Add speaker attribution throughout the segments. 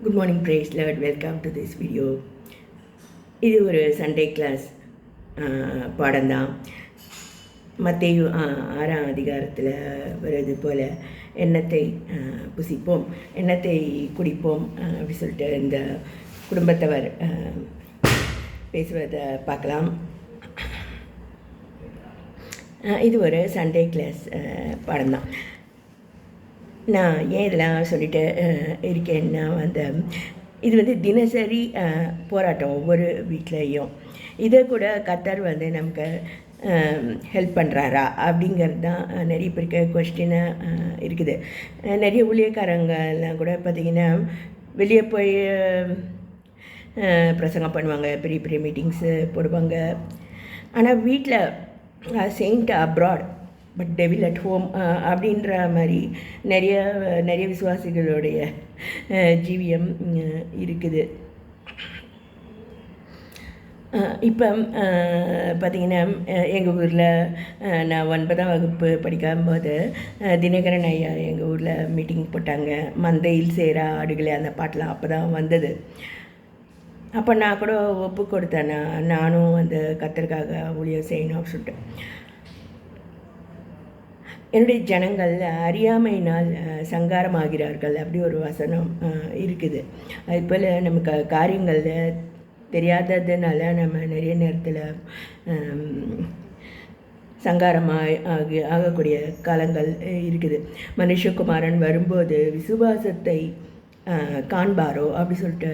Speaker 1: Good morning praise Lord welcome to this video இது ஒரு Sunday class பாடம்தான். மத்தேயு ஆறாம் அதிகாரத்தில் வருது போல் எண்ணத்தை புசிப்போம் எண்ணத்தை குடிப்போம் அப்படி சொல்லிட்டு இந்த குடும்பத்தவர் பேசுவதை பார்க்கலாம். இது ஒரு சண்டே கிளாஸ் பாடம்தான். நான் ஏன் இதெல்லாம் சொல்லிட்டு இருக்கேன்னா அந்த இது வந்து தினசரி போராட்டம் ஒவ்வொரு வீட்லேயும். இதை கூட கத்தர் வந்து நமக்கு ஹெல்ப் பண்ணுறாரா அப்படிங்கிறது தான் நிறைய பேருக்கு கொஸ்டினாக இருக்குது. நிறைய ஊழியக்காரங்கள்லாம் கூட பார்த்திங்கன்னா வெளியே போய் பிரசங்கம் பண்ணுவாங்க பெரிய பெரிய மீட்டிங்ஸு போடுவாங்க. ஆனால் வீட்டில் saint abroad but devil at home அப்படின்ற மாதிரி நிறைய நிறைய விசுவாசிகளுடைய uh, ஜீவியம் uh, இருக்குது. Uh, இப்போ பார்த்திங்கன்னா எங்கள் ஊரில் நான் ஒன்பதாம் வகுப்பு படிக்கும்போது தினகரன் ஐயா எங்கள் ஊரில் மீட்டிங் போட்டாங்க. மந்தையில் சேரா ஆடுகளே அந்த பாட்டெலாம் அப்போ தான் வந்தது. அப்போ நான் கூட ஒப்பு கொடுத்தேன். நான் நானும் அந்த கத்தருக்காக ஊழியம் செய்யணும் அப்படின்னு சொல்லிட்டு. என்னுடைய ஜனங்கள் அறியாமையினால் சங்காரமாகிறார்கள் அப்படி ஒரு வசனம் இருக்குது. அது போல் நமக்கு காரியங்களில் தெரியாததுனால நம்ம நிறைய நேரத்தில் சங்காரமாக ஆகி ஆகக்கூடிய காலங்கள் இருக்குது. மனுஷகுமாரன் வரும்போது விசுவாசத்தை காண்பாரோ அப்படி சொல்லிட்டு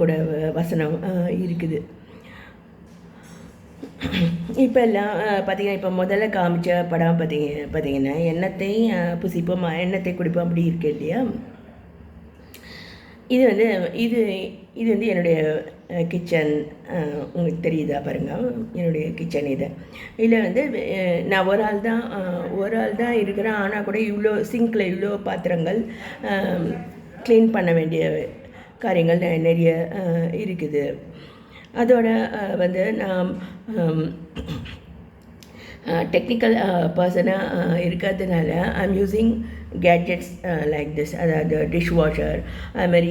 Speaker 1: கூட வசனம் இருக்குது. இப்போ எல்லாம் பார்த்தீங்கன்னா இப்போ முதல்ல காமிச்ச படம் பார்த்தீங்க பார்த்தீங்கன்னா எண்ணத்தை புசிப்போம் எண்ணத்தை குடிப்போம் அப்படி இருக்கு இல்லையா? இது வந்து இது இது வந்து என்னுடைய கிச்சன் உங்களுக்கு தெரியுதா பாருங்கள் என்னுடைய கிச்சன் இது. இதில் வந்து நான் ஒரு ஆள் தான் ஒரு ஆள் தான் இருக்கிறேன் ஆனால் கூட இவ்வளோ சிங்கில் இவ்வளோ பாத்திரங்கள் க்ளீன் பண்ண வேண்டிய காரியங்கள் நிறைய இருக்குது. அதோட வந்து நான் டெக்னிக்கல் பர்சனாக இருக்கிறதுனால I'm using gadgets like this அதாவது டிஷ் வாஷர் அது மாதிரி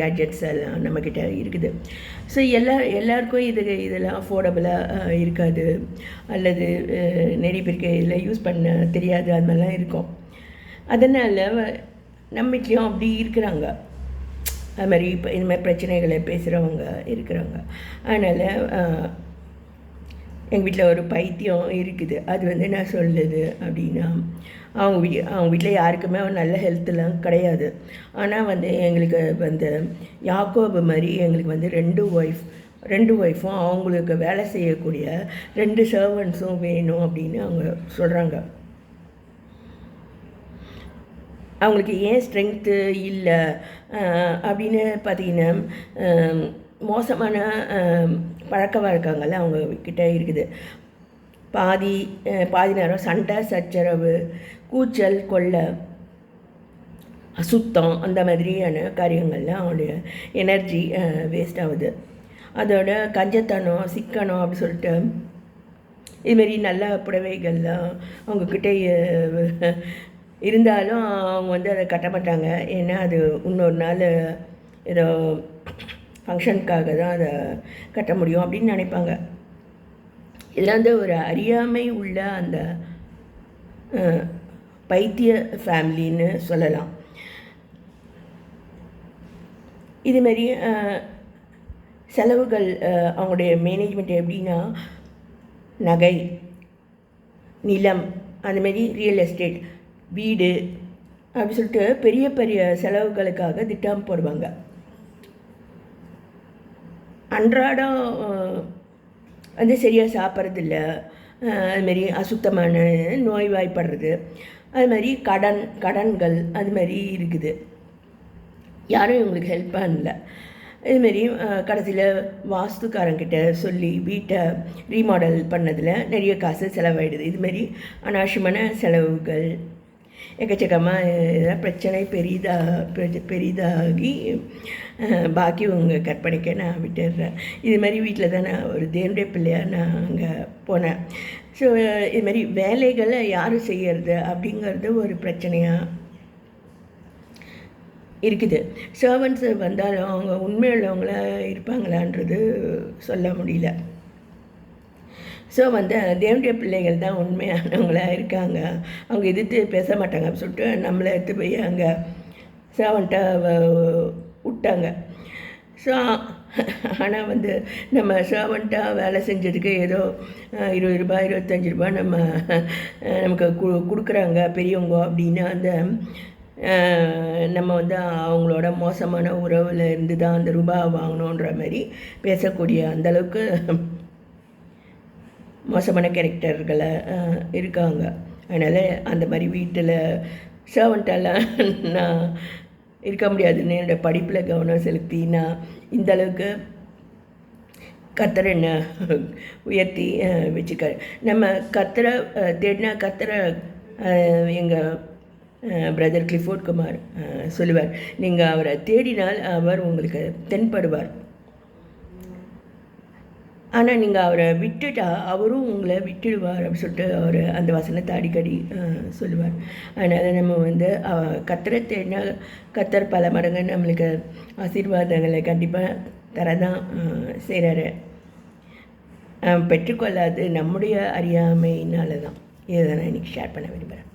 Speaker 1: கேட்ஜெட்ஸ் எல்லாம் நம்மக்கிட்ட இருக்குது. ஸோ எல்லா எல்லாருக்கும் இது இதெல்லாம் அஃபோர்டபுளாக இருக்காது. அல்லது நிறைய பேருக்கு இதில் யூஸ் பண்ண தெரியாது அது மாதிரிலாம் இருக்கும். அதனால் நம்ம அப்படி இருக்கிறாங்க. அது மாதிரி இப்போ இந்த மாதிரி பிரச்சனைகளை பேசுகிறவங்க இருக்கிறாங்க அதனால் எங்கள் வீட்டில் ஒரு பைத்தியம் இருக்குது. அது வந்து என்ன சொல்லுது அப்படின்னா அவங்க வீ அவங்க வீட்டில் யாருக்குமே நல்ல ஹெல்த்லாம் கிடையாது. ஆனால் வந்து எங்களுக்கு வந்து யாக்கோபு மாதிரி எங்களுக்கு வந்து ரெண்டு ஒய்ஃப் ரெண்டு ஒய்ஃபும் அவங்களுக்கு வேலை செய்யக்கூடிய ரெண்டு சர்வன்ஸும் வேணும் அப்படின்னு அவங்க சொல்கிறாங்க அவங்களுக்கு ஏன் ஸ்ட்ரென்த்து இல்லை? அப்படின்னு பார்த்தீங்கன்னா மோசமான பழக்க வழக்கங்கள் அவங்க கிட்டே இருக்குது. பாதி பாதி நேரம் சண்டை சச்சரவு கூச்சல் கொள்ளை அசுத்தம் அந்த மாதிரியான காரியங்கள்லாம் அவனுடைய எனர்ஜி வேஸ்ட் ஆகுது. அதோட கஞ்சத்தனம் சிக்கனம் அப்படி சொல்லிட்டு இதுமாரி நல்ல புடவைகள்லாம் அவங்கக்கிட்ட இருந்தாலும் அவங்க வந்து அதை கட்ட மாட்டாங்க. ஏன்னா அது இன்னொரு நாள் ஏதோ ஃபங்க்ஷனுக்காக தான் அதை கட்ட முடியும் அப்படின்னு நினைப்பாங்க. இதில் வந்து ஒரு அறியாமை உள்ள அந்த பைத்திய ஃபேமிலின்னு சொல்லலாம். இதுமாரி செலவுகள் அவங்களுடைய மேனேஜ்மெண்ட் எப்படின்னா நகை நிலம் அதுமாரி ரியல் எஸ்டேட் வீடு அப்படி சொல்லிட்டு பெரிய பெரிய செலவுகளுக்காக திட்டம் போடுவாங்க. அன்றாடம் வந்து சரியாக சாப்பிட்றதில்ல. அதுமாரி அசுத்தமான நோய்வாய்ப்படுறது. அது மாதிரி கடன் கடன்கள் அது மாதிரி இருக்குது. யாரும் இவங்களுக்கு ஹெல்ப் பண்ணல. இதுமாரி கடைசியில் வாஸ்துக்காரங்கிட்ட சொல்லி வீட்டை ரீமாடல் பண்ணதில் நிறைய காசு செலவாயிடுது. இதுமாரி அனாவசியமான செலவுகள் எக்கச்சக்கமாக இதெல்லாம் பிரச்சனை பெரிதாக பெரிதாகி பாக்கி உங்கள் கற்பனைக்கே நான் விட்டுடுறேன் இது மாதிரி வீட்டில் தான் நான் ஒரு தேவனுடைய பிள்ளையாக நான் அங்கே போனேன் ஸோ இது மாதிரி வேலைகளை யார் செய்யறது அப்படிங்கிறது ஒரு பிரச்சனையாக இருக்குது சர்வன்ஸ் வந்தாலும் அவங்க உண்மையுள்ளவங்களாக இருப்பாங்களான்றது சொல்ல முடியல ஸோ வந்து தேவனுடைய பிள்ளைகள் தான் உண்மையானவங்களாக இருக்காங்க. அவங்க எதிர்த்து பேச மாட்டாங்க அப்படின்னு சொல்லிட்டு நம்மளை எடுத்து போய் அங்கே சேவன்ட்ட விட்டாங்க. ஸோ ஆனால் வந்து நம்ம சர்வெண்ட்டாக வேலை செஞ்சதுக்கு ஏதோ இருபது ரூபாய் இருபத்தஞ்சி ரூபாய் நம்ம நமக்கு கு கொடுக்குறாங்க பெரியவங்க அப்படின்னா அந்த நம்ம வந்து அவங்களோட மோசமான உறவில் இருந்து தான் அந்த ரூபாய் வாங்கணுன்ற மாதிரி பேசக்கூடிய அந்தளவுக்கு மோசமான கேரக்டர்களை இருக்காங்க. அதனால் அந்த மாதிரி வீட்டில் சர்வெண்ட்டெல்லாம் நான் இருக்க முடியாதுன்னு என்னோட படிப்பில் கவனம் செலுத்தி நான் இந்த அளவுக்கு கத்தரை என்ன உயர்த்தி வச்சுக்காரு நம்ம கத்தரை தேடினா கத்தரை எங்கள் பிரதர் கிளிஃபோர்ட் குமார் சொல்லுவார் நீங்கள் அவரை தேடினால் அவர் உங்களுக்கு தென்படுவார். ஆனால் நீங்கள் அவரை விட்டுட்டா அவரும் உங்களை விட்டுடுவார் அப்படின்னு சொல்லிட்டு அவர் அந்த வசனத்தை அடிக்கடி சொல்லுவார். அதனால் நம்ம வந்து அஹ், கத்தரை தேடினா கத்தர் பல மடங்கு நம்மளுக்கு ஆசீர்வாதங்களை கண்டிப்பாக தரதான் செய்கிறாரு பெற்றுக்கொள்ளாது நம்முடைய அறியாமையினால தான் இதை நான் இன்றைக்கி ஷேர் பண்ண விரும்புகிறேன்